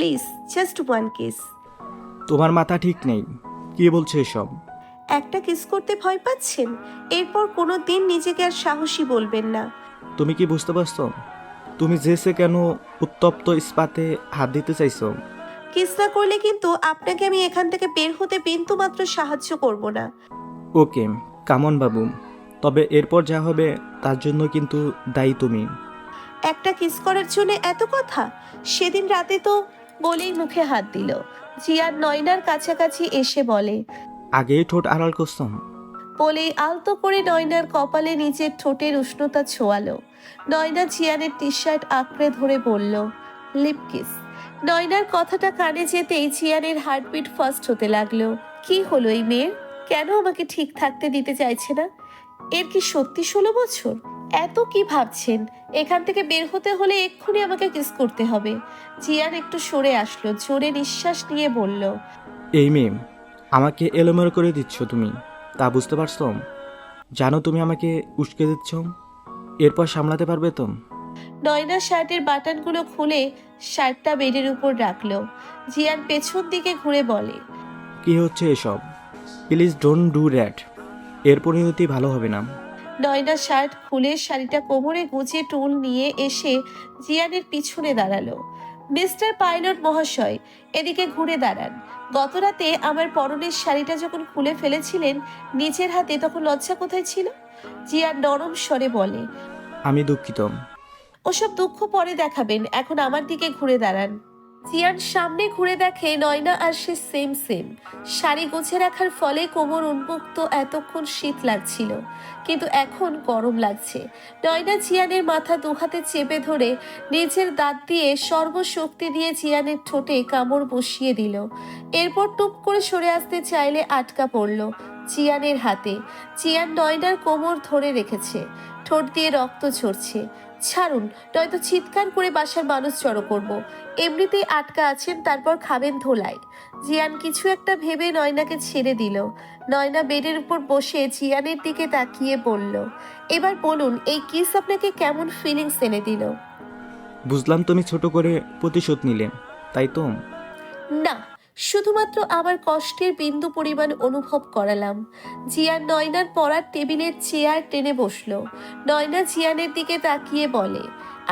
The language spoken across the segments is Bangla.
প্লিজ জাস্ট ওয়ান কিস তোমার মাথা ঠিক নেই। কি বলছো এসব? একটা কিস করতে ভয় পাচ্ছেন? এরপর কোনো দিন নিজেকে আর সাহসী বলবেন না। তুমি কি বুঝতে পারছ? তুমি জেসে কেন উত্তপ্ত ইস্পাতে হাত দিতে চাইছো? কিস না করলে কিন্তু আপনাকে আমি এখান থেকে বের হতে বিন্দু মাত্র সাহায্য করব না। ওকে কামন বাবু। তবে এরপর যা হবে তার জন্য কিন্তু দায়ী তুমি। একটা কিস করার জন্য এত কথা? সেদিন রাতে তো বলেই মুখে হাত দিল। জিয়ার নয়নার কাছাকাছি এসে বলে আগেই ঠোঁট আড়াল করছম বলেই আলতো করে নয়নার কপালে নিজের ঠোঁটের উষ্ণতা ছোঁয়ালো। নয়না জিয়ানের টি শার্ট আঁকড়ে ধরে বলল লিপকিস নয়নার কথাটা কানে যেতেই জিয়ানের হার্টবিট ফার্স্ট হতে লাগল। কি হলো এই মেয়ের? কেন আমাকে ঠিক থাকতে দিতে চাইছে না? এর কি সত্যি ষোলো বছর? এত কি ভাবছেন? এখান থেকে বের হতে হলে এক্ষুনি আমাকে কিস করতে হবে। জিয়ান একটু সরে আসলো জোরে নিঃশ্বাস নিয়ে বলল এই মেম আমাকে এলোমেলো করে দিচ্ছ তুমি তা বুঝতে পারছ? জানো তুমি আমাকে উস্কে দিচ্ছ? এরপর সামলাতে পারবে তো? নয়না শার্টের বাটনগুলো খুলে শার্টটা বেডের উপর রাখল। জিয়ান পেছন দিকে ঘুরে বলে কি হচ্ছে এসব? প্লিজ ডোন্ট ডু দ্যাট এর পরিণতি ভালো হবে না। নয়না শার্ট খুলে শাড়িটা কোমরে গুজে টুল নিয়ে এসে জিয়ানের পিছনে দাঁড়াল। মিস্টার পাইলট মহাশয় এদিকে ঘুরে দাঁড়ান। গতরাতে আমার পরনের শাড়িটা যখন খুলে ফেলেছিলেন নিজের হাতে তখন লজ্জা কোথায় ছিল? জিয়ান নরম স্বরে বলে আমি দুঃখিত। ওসব দুঃখ পরে দেখাবেন এখন আমার দিকে ঘুরে দাঁড়ান। জিয়ান সামনে ঘুরে দেখে নয়না আর সে সেম সেম শাড়ি গুছে রাখার ফলে কোমর উন্মুক্ত, এতক্ষণ শীত লাগছিল। কিন্তু এখন গরম লাগছে। নয়না জিয়ানের মাথা দুহাতে চেপে ধরে নিজের দাঁত দিয়ে সর্বশক্তি দিয়ে জিয়ানের ঠোঁটে কামড় বসিয়ে দিল। এরপর টুপ করে সরে আসতে চাইলে আটকা পড়ল চিয়ানের হাতে। চিয়ান নয়নার কোমর ধরে রেখেছে। ঠোঁট দিয়ে রক্ত ঝরছে। ছাড়ুন নয়তো চিৎকার করে বাসার মানুষ জড়ো করব। এমনিতেই আটকা আছেন তারপর খাবেন ধোলাই জিয়ান কিছু একটা ভেবে নয়নাকে ছেড়ে দিল। নয়না বেডের উপর বসে জিয়ানের দিকে তাকিয়ে বলল এবার বলুন এই কিস আপনাকে কেমন ফিলিংস এনে দিল? বুঝলাম তুমি ছোট করে প্রতিশোধ নিলে তাই তো? না শুধুমাত্র আমার কষ্টের বিন্দু পরিমাণ অনুভব করালাম। জিয়ান নয়নার পড়ার টেবিলের চেয়ার টেনে বসল। নয়না জিয়ানের দিকে তাকিয়ে বলে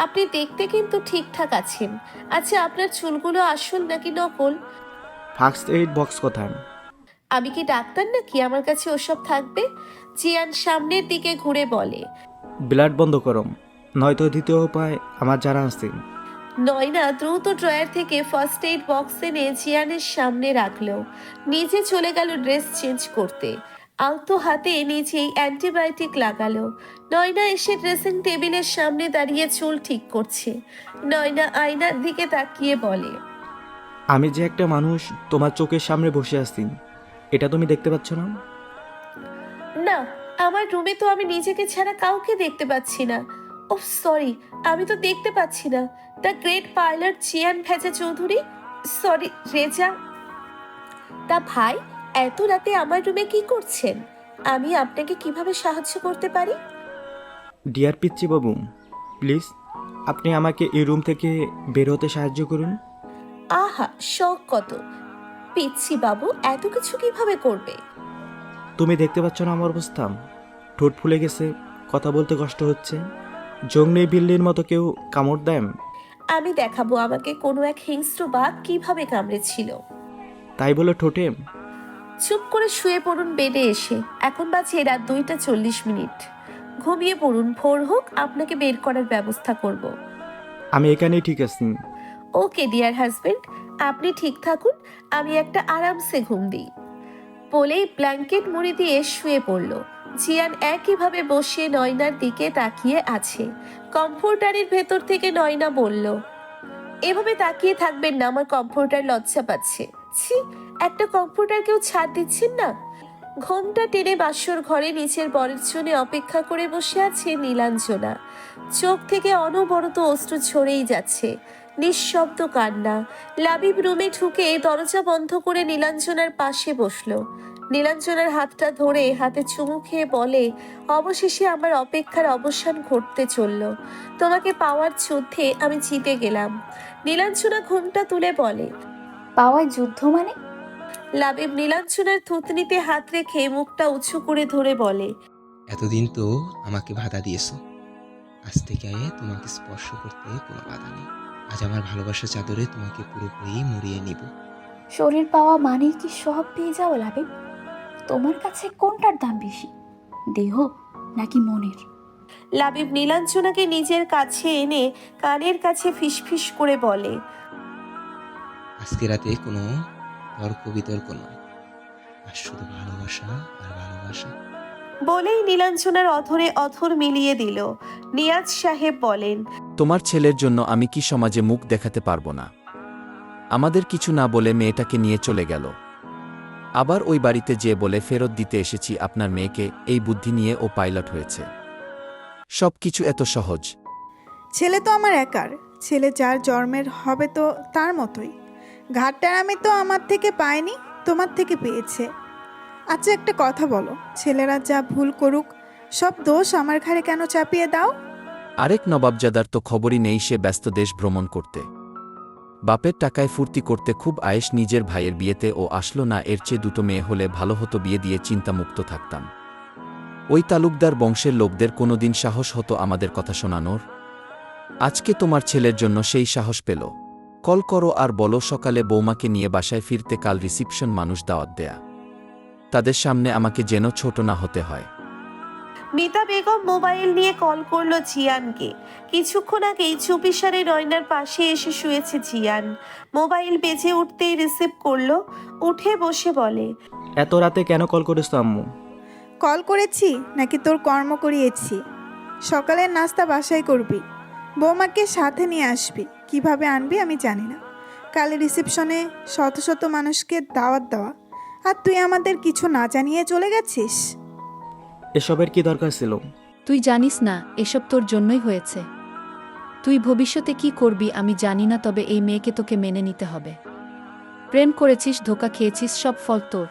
আপনি দেখতে কিন্তু ঠিকঠাক আছেন। আচ্ছা আপনার চুলগুলো আসল নাকি নকল? ফার্স্ট এইড বক্স কোথায়? আমি কি ডাক্তার নাকি? আমার কাছে ওসব থাকবে? জিয়ান সামনের দিকে ঘুরে বলে ব্লাড বন্ধ করো নয়তো দ্বিতীয় উপায় আমার জানা আছে। নয়না দ্রুত ড্রয়ার থেকে ফার্স্ট এইড বক্স এনে জিয়ানের সামনে রাখল। নিজে চলে গেল ড্রেস চেঞ্জ করতে। আলতো হাতে নিজেই অ্যান্টিবায়োটিক লাগালো। নয়না এসে ড্রেসিং টেবিলের সামনে দাঁড়িয়ে চুল ঠিক করছে। নয়না আয়নার দিকে তাকিয়ে বলে আমি যে একটা মানুষ তোমার চোখের সামনে বসে আছি। এটা তুমি দেখতে পাচ্ছ না? না আমার রুমে তো আমি নিজেকে ছাড়া কাউকে দেখতে পাচ্ছি না। ও সরি আমি তো দেখতে পাচ্ছি না। দ্য গ্রেট পাইলট চিয়ান ভেজা চৌধুরী? সরি রেজা। তা ভাই এত রাতে আমার রুমে কি করছেন? আমি আপনাকে কীভাবে সাহায্য করতে পারি? ডিয়ার পিচ্ছি বাবু প্লিজ আপনি আমাকে এই রুম থেকে বের হতে সাহায্য করুন। আহা শখ কত। পিচ্ছি বাবু এত কিছু কীভাবে করবে? তুমি দেখতে পাচ্ছ না আমার অবস্থা। ঠোঁট ফুলে গেছে কথা বলতে কষ্ট হচ্ছে। জংলি বিল্লির মতো কেউ কামড় দেয় আমি দেখাবো আমাকে কোনো এক হিংস্র বাঘ কীভাবে কামড়েছিল। তাই বলে ঠোঁটে। চুপ করে শুয়ে পড়ুন বেডে এসে। এখন বাজে রাত দুইটা চল্লিশ মিনিট। ঘুমিয়ে পড়ুন ভোর হোক আপনাকে বের করার ব্যবস্থা করব। আমি এখানেই ঠিক আছি। ওকে ডিয়ার হাজবেন্ড আপনি ঠিক থাকুন আমি একটা আরামসে ঘুম দিই। বলেই ব্ল্যাঙ্কেট মুড়ি দিয়ে শুয়ে পড়ল। জিয়ান একইভাবে বসে নয়নার দিকে তাকিয়ে আছে। কম্পিউটারের ভেতর থেকে নয়না বলল, এভাবে তাকিয়ে থাকবেন না, আমার কম্পিউটার লজ্জা পাচ্ছে। ছি, একটা কম্পিউটার কেউ ছাড় দিচ্ছেন না? ঘোমটা টেনে বাসর ঘরে নিচের বরের জন্য অপেক্ষা করে বসে আছে নীলাঞ্জনা। চোখ থেকে অনবরত অস্ত্র ছড়েই যাচ্ছে। নিঃশব্দ কান্না। লাবিব রুমে ঢুকে দরজা বন্ধ করে নীলাঞ্জনার পাশে বসল। নীলাঞ্জনার হাতটা ধরে হাতে চুমু খেয়ে বলে অবশেষে আমার অপেক্ষার অবসান ঘটতে চলল। তোমাকে পাওয়ার যুদ্ধে আমি জিতে গেলাম। নীলাঞ্চনা ঘুমটা তুলে বলে পাওয়ায় যুদ্ধ মানে? লাবিব নীলাঞ্চনার থুতনিতে হাত রেখে মুখটা উঁচু করে ধরে বলে এতদিন তো আমাকে বাধা দিয়েছ। আজ থেকে তোমাকে স্পর্শ করতে কোনো বাধা নেই। আজ আমার ভালোবাসার চাদরে তোমাকে পুরোপুরি মুড়িয়ে নিব। শরীর পাওয়া মানেই কি সব পেয়ে যাওয়া লাভে তোমার কাছে কোনটার দাম বেশি? দেহ নাকি মনের? লাবিব নীলাঞ্চনাকে নিজের কাছে এনে কানের কাছে ফিসফিস করে বলে আজকে রাতে কোনো তর্ক বিতর্ক নয়। আর শুধু ভালোবাসা আর ভালোবাসা। বলেই নীলাঞ্চনার অথরে অথর মিলিয়ে দিল। নিয়াজ সাহেব বলেন তোমার ছেলের জন্য আমি কি সমাজে মুখ দেখাতে পারব না? আমাদের কিছু না বলে মেয়েটাকে নিয়ে চলে গেল। আবার ওই বাড়িতে যে বলে ফেরত দিতে এসেছি আপনার মেয়েকে এই বুদ্ধি নিয়ে ও পাইলট হয়েছে। সব কিছু এত সহজ। ছেলে তো আমার একার। ছেলে যার জন্মের হবে তো তার মতোই। ঘাটটার আমি তো আমার থেকে পাইনি তোমার থেকে পেয়েছে। আচ্ছা একটা কথা বলো। ছেলেরা যা ভুল করুক সব দোষ আমার ঘাড়ে কেন চাপিয়ে দাও? আরেক নবাবজাদার তো খবরই নেই সে ব্যস্ত দেশ ভ্রমণ করতে। বাপের টাকায় ফুর্তি করতে খুব আয়েস নিজের ভাইয়ের বিয়েতে ও আসলো না, এর চেয়ে দুটো মেয়ে হলে ভালো হতো বিয়ে দিয়ে চিন্তামুক্ত থাকতাম। ওই তালুকদার বংশের লোকদের কোনোদিন সাহস হতো আমাদের কথা শোনানোর। আজকে তোমার ছেলের জন্য সেই সাহস পেল। কল করো আর বলো, সকালে বৌমাকে নিয়ে বাসায় ফিরতে কাল রিসিপশন মানুষ দাওয়াত দেয়া। তাদের সামনে আমাকে যেন ছোট না হতে হয়। মিতা বেগম মোবাইল নিয়ে কল করল জিয়ানকে। কিছুক্ষণ আগেই চুপিসারে নয়নার পাশে এসে শুয়েছে জিয়ান। মোবাইল বেজে উঠতেই রিসিভ করল উঠে বসে বলে এত রাতে কেন কল করেছ আম্মু? কল করেছি নাকি তোর কর্ম করিয়েছি। সকালের নাস্তা বাসায় করবি। বৌমাকে সাথে নিয়ে আসবি। কীভাবে আনবি আমি জানি না। কাল রিসেপশনে শত শত মানুষকে দাওয়াত দেওয়া। আর তুই আমাদের কিছু না জানিয়ে চলে গেছিস? এসবের কি দরকার ছিল? তুই জানিস না, এসব তোর জন্যই হয়েছে। তুই ভবিষ্যতে কি করবি আমি জানি না, তবে এই মেয়েকে তোকে মেনে নিতে হবে। প্রেম করেছিস, ধোকা খেয়েছিস, সব ফল তোর।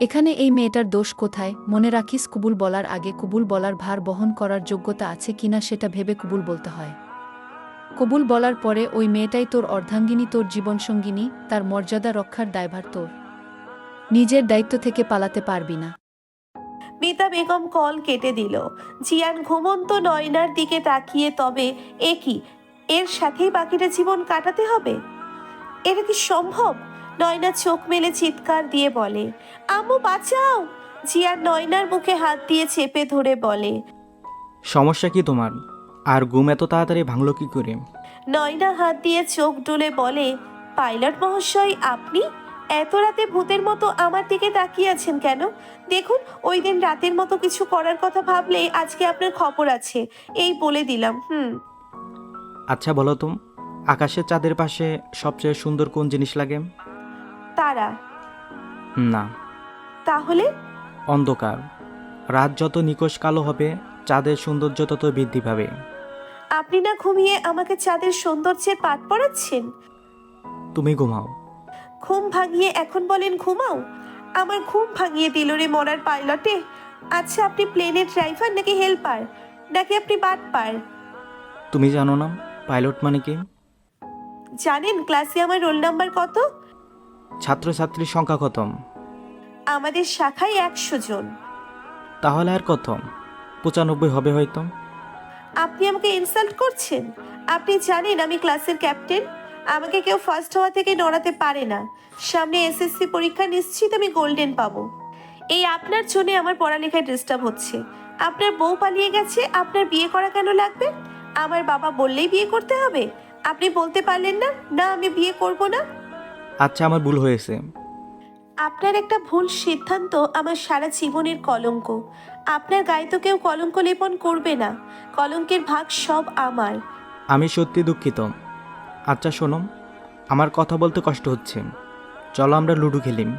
এখানে এই মেয়েটার দোষ কোথায়? মনে রাখিস, কুবুল বলার আগে কুবুল বলার ভার বহন করার যোগ্যতা আছে কিনা সেটা ভেবে কুবুল বলতে হয়। কবুল বলার পরে ওই মেয়েটাই তোর অর্ধাঙ্গিনী, তোর জীবনসঙ্গিনী, তার মর্যাদা রক্ষার দায়ভার তোর। নিজের দায়িত্ব থেকে পালাতে পারবি না। মিতা বেগম কল কেটে দিল। জিয়ান ঘুমন্ত নয়নার দিকে তাকিয়ে তবে এ কি? এর সাথেই বাকিটা জীবন কাটাতে হবে? এটা কি সম্ভব? নয়না চোখ মেলে চিৎকার দিয়ে বলে। আম্মু বাঁচাও! জিয়ান নয়নার মুখে হাত দিয়ে চেপে ধরে বলে। সমস্যা কি তোমার? আর ঘুম এত তাড়াতাড়ি ভাঙলো কি করে? নয়না হাত দিয়ে চোখ ডুলে বলে পাইলট মহাশয় আপনি? এত রাতে ভূতের মতো আমার দিকে তাকিয়ে আছেন কেন? দেখুন ওই দিন রাতের মতো কিছু করার কথা ভাবলে আজকে আপনার খবর আছে। এই বলে দিলাম হুম। আচ্ছা বলো তো আকাশের চাঁদের পাশে সবচেয়ে সুন্দর কোন জিনিস লাগে? তারা। না। তাহলে? অন্ধকার। রাত যত নিকশ কালো হবে চাঁদের সৌন্দর্য তত বৃদ্ধি পাবে। আপনি না ঘুমিয়ে আমাকে চাঁদের সৌন্দর্যের পাঠ পড়াচ্ছেন? তুমি ঘুমাও। ঘুম ভাঙিয়ে এখন বলেন ঘুমাও। আমার ঘুম ভাঙিয়ে দিল রে মরার পাইলটে। আচ্ছা আপনি প্লেনের ড্রাইভার নাকি হেল্পার? নাকি আপনি বাটপার? তুমি জানো না পাইলট মানে কি? জানেন ক্লাসে আমার রোল নাম্বার কত? ছাত্রছাত্রীর সংখ্যা কত? আমাদের শাখায় একশো জন। তাহলে আর কত? পঁচানব্বই হবে হয়তো। আপনি আমাকে ইনসাল্ট করছেন? আপনি জানেন আমি ক্লাসের ক্যাপ্টেন আমাকে কেউ ফার্স্ট হওয়া থেকে নড়াতে পারে না। সামনে এসএসসি পরীক্ষা নিশ্চিত আমি গোল্ডেন পাবো। এই আপনার জন্য আমার পড়ালেখায় ডিস্টার্ব হচ্ছে। আপনার বউ পালিয়ে গেছে আপনার বিয়ে করা কেন লাগবে? আমার বাবা বললেই বিয়ে করতে হবে। আপনি বলতে পারলেন না না আমি বিয়ে করব না। আচ্ছা আমার ভুল হয়েছে। আপনার একটা ভুল সিদ্ধান্ত আমার সারা জীবনের কলঙ্ক। আপনার গায়ে তো কেউ কলঙ্ক লেপন করবে না। কলঙ্কের ভাগ সব আমার। আমি সত্যি দুঃখিত। আচ্ছা শোনো। আমার কথা বলতে কষ্ট হচ্ছে। চলো আমরা লুডো খেলিম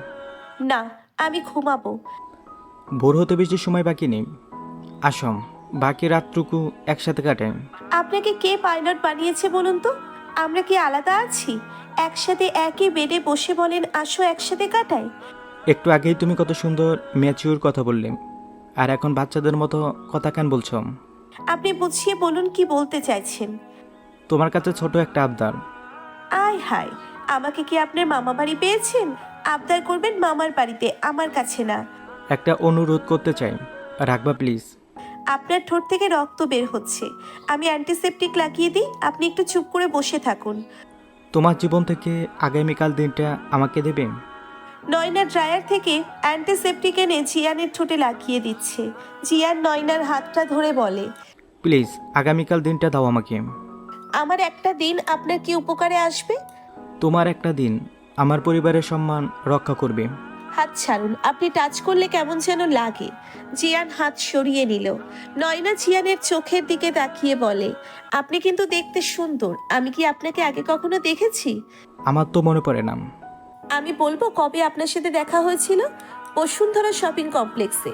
না আমি ঘুমাবো। ভোর হতে বেশি সময় বাকি নেই। আসম বাকি রাতটুকু একসাথে কাটাই আপনাকে কে পাইলট বানিয়েছে বলুন তো? আমরা কি আলাদা আছি? একসাথে একই বেডে বসে বলেন আসো একসাথে কাটাই। একটু আগেই তুমি কত সুন্দর ম্যাচিউর কথা বললে। আর এখন বাচ্চাদের মতো কথা কেন বলছো? আপনি বুঝিয়ে বলুন কি বলতে চাইছেন। তোমার কাছে ছোট একটা আবদার। আয় হায় আমাকে কি আপনার মামা বাড়ি পেয়েছেন? আবদার করবেন মামার বাড়িতে আমার কাছে না। একটা অনুরোধ করতে চাই। রাখবা প্লিজ। আপনার ঠোঁট থেকে রক্ত বের হচ্ছে। আমি অ্যান্টিসেপটিক লাগিয়ে দিই আপনি একটু চুপ করে বসে থাকুন। তোমার জীবন থেকে আগামীকাল দিনটা আমাকে দেবে নয়না ড্রায়ার থেকে অ্যান্টিসেপটিক এনে জিয়ানের ঠোঁটে লাগিয়ে দিচ্ছে। জিয়ান নয়নার হাতটা ধরে বলে প্লিজ আগামীকাল দিনটা দাও আমাকে। আমার একটা দিন আপনার কি উপকারে আসবে? তোমার একটা দিন আমার পরিবারের সম্মান রক্ষা করবে। হাত ছাড়ুন আপনি টাচ করলে কেমন যেন লাগে। জিয়ান হাত সরিয়ে নিল। নয়না জিয়ানের চোখের দিকে তাকিয়ে বলে আপনি কিন্তু দেখতে সুন্দর আমি কি আপনাকে আগে কখনো দেখেছি? আমার তো মনে পড়ে না। আমি বলব কবে আপনার সাথে দেখা হয়েছিল? বসুন্ধরা শপিং কমপ্লেক্সে।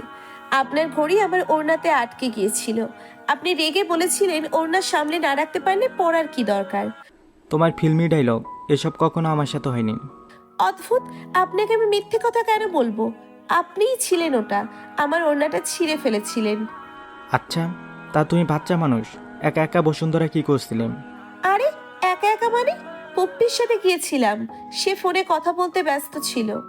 আপনার ঘড়ি আমার ওড়নাতে আটকে গিয়েছিল। আপনি রেগে বলেছিলেন ওড়না সামনে না রাখতে পারলে পড়ার কি দরকার? তোমার ফিল্মি ডায়লগ এসব কখনো আমার সাথে হয়নি। অদ্ভুত আপনাকে আমি মিথ্যে কথা কেন বলব? আপনিই ছিলেন ওটা আমার ওড়নাটা ছিঁড়ে ফেলেছিলেন। আচ্ছা তা তুমি বাচ্চা মানুষ একা একা বসুন্ধরা কি করছিলেন? আরে একা একা মানে? পপ্পির সাথে গিয়েছিলাম সে ফোনে কথা বলতে ব্যস্ত ছিল।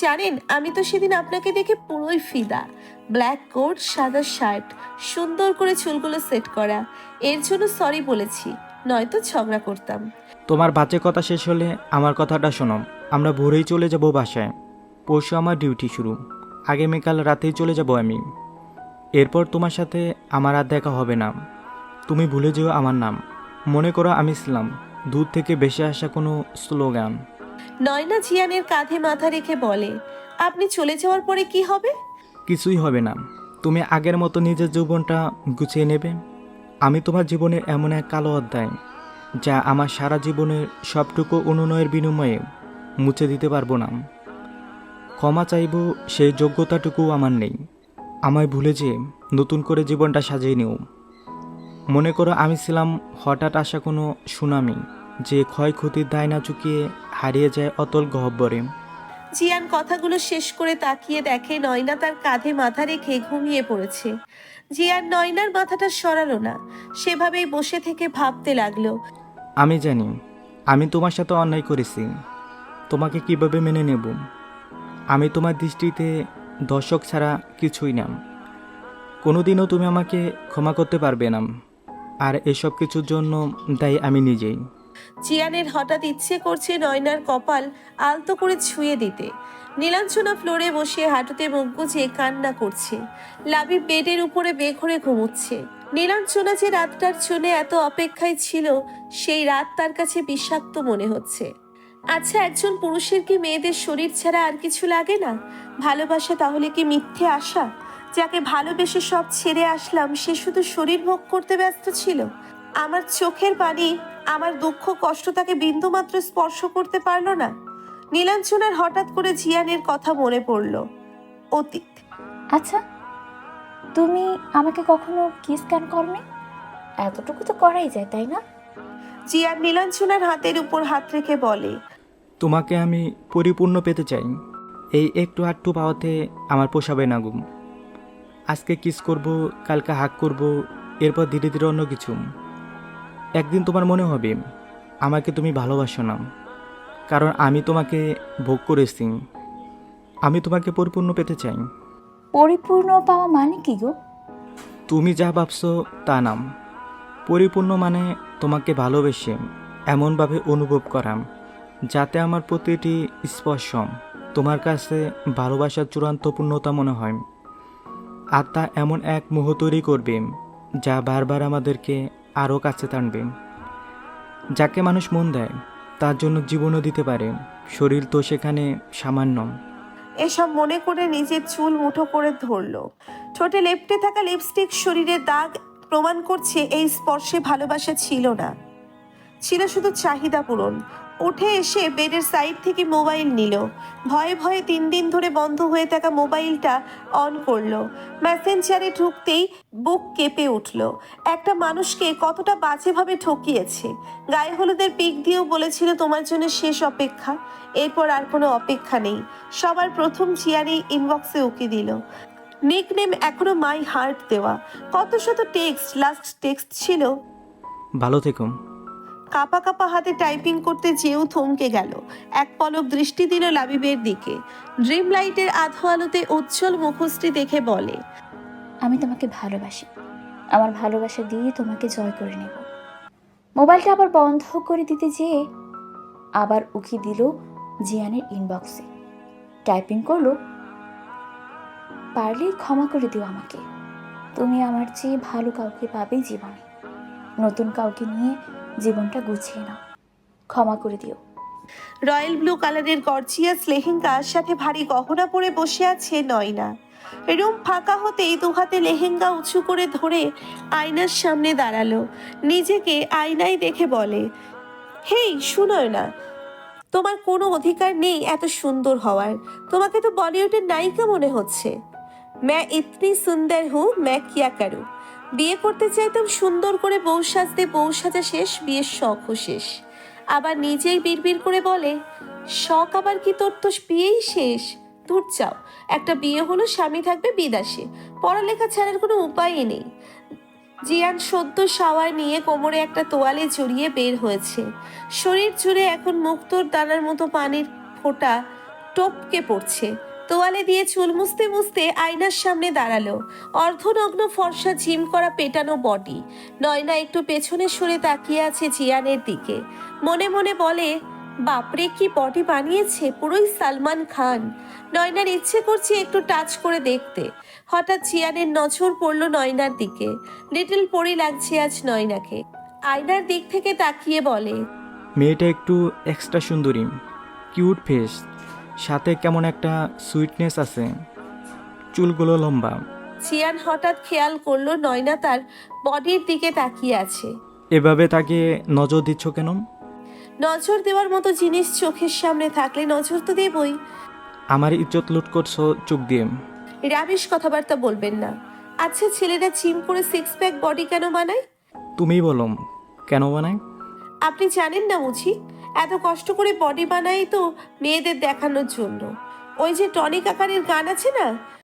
জানেন আমি তো সেদিন আপনাকে দেখে পুরোই ফিদা। ব্ল্যাক কোট সাদা শার্ট সুন্দর করে চুলগুলো সেট করা। এর জন্য সরি বলেছি নয়তো ঝগড়া করতাম। তোমার বাচ্চা কথা শেষ হলে আমার কথাটা শোনো। আমরা ভোরেই চলে যাব বাসায়। পরশু আমার ডিউটি শুরু। আগামীকাল রাতেই চলে যাব আমি। এরপর তোমার সাথে আমার আর দেখা হবে না। তুমি ভুলে যেও আমার নাম। মনে করো আমি ইসলাম দূর থেকে বেশি আসা কোনো স্লোগান। নয়না জিয়ানের কাঁধে মাথা রেখে বলে আপনি চলে যাওয়ার পরে কি হবে? কিছুই হবে না। তুমি আগের মতো নিজের জীবনটা গুছিয়ে নেবে। আমি তোমার জীবনের এমন এক কালো অধ্যায়, যা আমার সারা জীবনের সবটুকু অনুনয়ের বিনিময়ে মুছে দিতে পারব না। ক্ষমা চাইব সেই যোগ্যতাটুকু আমার নেই। আমায় ভুলে যে নতুন করে জীবনটা সাজিয়ে নিও। মনে করো আমি ছিলাম হঠাৎ আসা কোনো সুনামি, যে ক্ষয়ক্ষতির দায় না চুকিয়ে হারিয়ে যায় অতল গহ্বরে জিয়ান কথাগুলো শেষ করে তাকিয়ে দেখে নয়না তার কাঁধে মাথা রেখে ঘুমিয়ে পড়েছে। জিয়ান নয়নার মাথাটা সরালো না। সেভাবেই বসে থেকে ভাবতে লাগল। আমি জানি, আমি তোমার সাথে অন্যায় করেছি। তোমাকে কীভাবে মেনে নেব? আমি তোমার দৃষ্টিতে দর্শক ছাড়া কিছুই না। কোনোদিনও তুমি আমাকে ক্ষমা করতে পারবে না। আর এসব কিছুর জন্য দায়ী আমি নিজেই। জিয়ানের হঠাৎ ইচ্ছে করছে নয়নার কপাল আলতো করে ছুঁয়ে দিতে। নীলাঞ্চনা ফ্লোরে বসে হাঁটুতে মুখ গুজে কান্না করছে। লাবি বেডের উপরে বেঘরে ঘুমোচ্ছে। নীলাঞ্চনা যে রাতটার জন্য এত অপেক্ষায় ছিল, সেই রাত তার কাছে বিষাক্ত মনে হচ্ছে। আচ্ছা একজন পুরুষের কি মেয়েদের শরীর ছাড়া আর কিছু লাগে না? ভালোবাসা তাহলে কি মিথ্যে আশা? যাকে ভালোবেসে সব ছেড়ে আসলাম, সে শুধু শরীর ভোগ করতে ব্যস্ত ছিল? আমার চোখের পানি আমার দুঃখ কষ্ট তাকে বিন্দুমাত্র স্পর্শ করতে পারল না। নীলাঞ্চনার হঠাৎ করে জিয়ানের কথা মনে পড়ল। অতীত। আচ্ছা তুমি আমাকে কখনো কিস কেন করনি? এতটুকু তো করাই যায় তাই না? জিয়ান নীলাঞ্চনার হাতের উপর হাত রেখে বলে তোমাকে আমি পরিপূর্ণ পেতে চাই। এই একটু আটটু পাওয়াতে আমার পোষাবে না গুম। আজকে কিস করব কালকে হাক করব এরপর ধীরে ধীরে অন্য কিছু। একদিন তোমার মনে হবে আমাকে তুমি ভালোবাসো না। কারণ আমি তোমাকে ভোগ করেছি। আমি তোমাকে পরিপূর্ণ পেতে চাই। পরিপূর্ণ পাওয়া মানে কি গো? তুমি যা ভাবছ তা নাম। পরিপূর্ণ মানে তোমাকে ভালোবেসে এমনভাবে অনুভব করা যাতে আমার প্রতিটি স্পর্শ তোমার কাছে ভালোবাসার চূড়ান্ত পূর্ণতা মনে হয়। আর তা এমন এক মোহ তৈরি করবে যা বারবার আমাদেরকে আরও কাছে টানবে। যাকে মানুষ মন দেয়, তার জন্য জীবনও দিতে পারে। শরীর তো সেখানে সামান্য। এসব মনে করে নিজের চুল মুঠো করে ধরলো। ঠোঁটে লেপটে থাকা লিপস্টিক শরীরে দাগ প্রমাণ করছে এই স্পর্শে ভালোবাসা ছিল না। ছিল শুধু চাহিদা পূরণ উঠে এসে বেডের সাইড থেকে মোবাইল নিল। ভয়ে ভয়ে তিন দিন ধরে বন্ধ হয়ে থাকা মোবাইলটা অন করল। মেসেঞ্জারে ঢুকতেই বুক কেঁপে উঠল। একটা মানুষকে কতটা বাজেভাবে ঠকিয়েছে। গায়ে হলুদের পিক দিয়েও বলেছিল, তোমার জন্য শেষ অপেক্ষা। এরপর আর কোনো অপেক্ষা নেই। সবার প্রথম চিয়ারি ইনবক্সে উকি দিল। নিক নেম এখনও মাই হার্ট দেওয়া। কত শত টেক্সট, লাস্ট টেক্সট ছিল। ভালো থেকো। কাপা কাপা হাতে টাইপিং করতে যেও থমকে গেল। এক পলক দৃষ্টি দিল লাবিবের দিকে। ড্রিম লাইটের আধো আলোতে উজ্জ্বল মুখশ্রী দেখে বলে, আমি তোমাকে ভালোবাসি। আমার ভালোবাসা দিয়ে তোমাকে জয় করে নেব। মোবাইলটা আবার বন্ধ করে দিতে যেয়ে আবার উকি দিল জিয়ানের ইনবক্সে টাইপিং করল, পারলেই ক্ষমা করে দিও আমাকে। তুমি আমার চেয়ে ভালো কাউকে পাবে জীবনে। নতুন কাউকে নিয়ে জীবনটা গুছিয়ে নাও। ক্ষমা করে দিও। রয়্যাল ব্লু কালারের গর্জিয়াস লেহেঙ্গার সাথে ভারী গহনা পরে বসে আছে নয়না। রুম ফাঁকা হতেই দুহাতে লেহেঙ্গা উঁচু করে ধরে আয়নার সামনে দাঁড়াল। নিজেকে আয়নায় দেখে বলে, হেই শুনোয় না তোমার কোনো অধিকার নেই এত সুন্দর হওয়ার। তোমাকে তো বলিউডের নায়িকা মনে হচ্ছে। ম্যা ইতনি সুন্দর হু, ম্যা কিয়া করু। বিয়ে করতে চাইতাম সুন্দর করে বউ সাজতে বউ সাজা শেষ, বিয়ের শখও শেষ। আবার নিজেই বিড়বিড় করে বলে, শখ আবার কি তোর তো বিয়েই শেষ? দূর চাও, একটা বিয়ে হলো, স্বামী থাকবে বিদেশে পড়ালেখা ছাড়ার কোনো উপায়ই নেই। জিয়ান সদ্য শাওয়ার নিয়ে কোমরে একটা তোয়ালে জড়িয়ে বের হয়েছে। শরীর জুড়ে এখন মুক্তোর দানার মতো পানির ফোঁটা টপকে পড়ছে। তোয়ালে দিয়ে চুল মুছতে মুছতে আয়নার সামনে দাঁড়াল। অর্ধনগ্ন ফর্সা জিম করা পেটানো বডি। নয়না একটু পেছনে সরে তাকিয়ে আছে জিয়ানের দিকে। মনে মনে বলে, বাপরে, কি বডি বানিয়েছে? পুরোই সালমান খান। নয়নার ইচ্ছে করছে একটু টাচ করে দেখতে। হঠাৎ জিয়ানের নজর পড়ল নয়নার দিকে। লিটল পরি লাগছে আজ নয়নাকে। আয়নার দিক থেকে তাকিয়ে বলে, মেয়েটা একটু এক্সট্রা সুন্দরী। Cute face. সাথে কেমন একটা সুইটনেস আছে। চুলগুলো লম্বা। জিয়ান হঠাৎ খেয়াল করল নয়না তার বডির দিকে তাকিয়ে আছে। এভাবে তাকে নজর দিচ্ছ কেন? নজর দেওয়ার মতো জিনিস চোখের সামনে থাকলে নজর তো দেবই। আমার ইজ্জত লুট করছ চোখ দিয়ে। রাবিশ কথাবার্তা বলবেন না। আচ্ছা ছেলেরা জিম করে সিক্স প্যাক বডি কেন বানায়? তুমিই বলো কেন বানায়? আপনি জানেন না বুঝি? এত কষ্ট করে বডি বানাই তো মেয়েদের দেখানোর জন্য। ওই যে টনিক আকারের গান আছে না?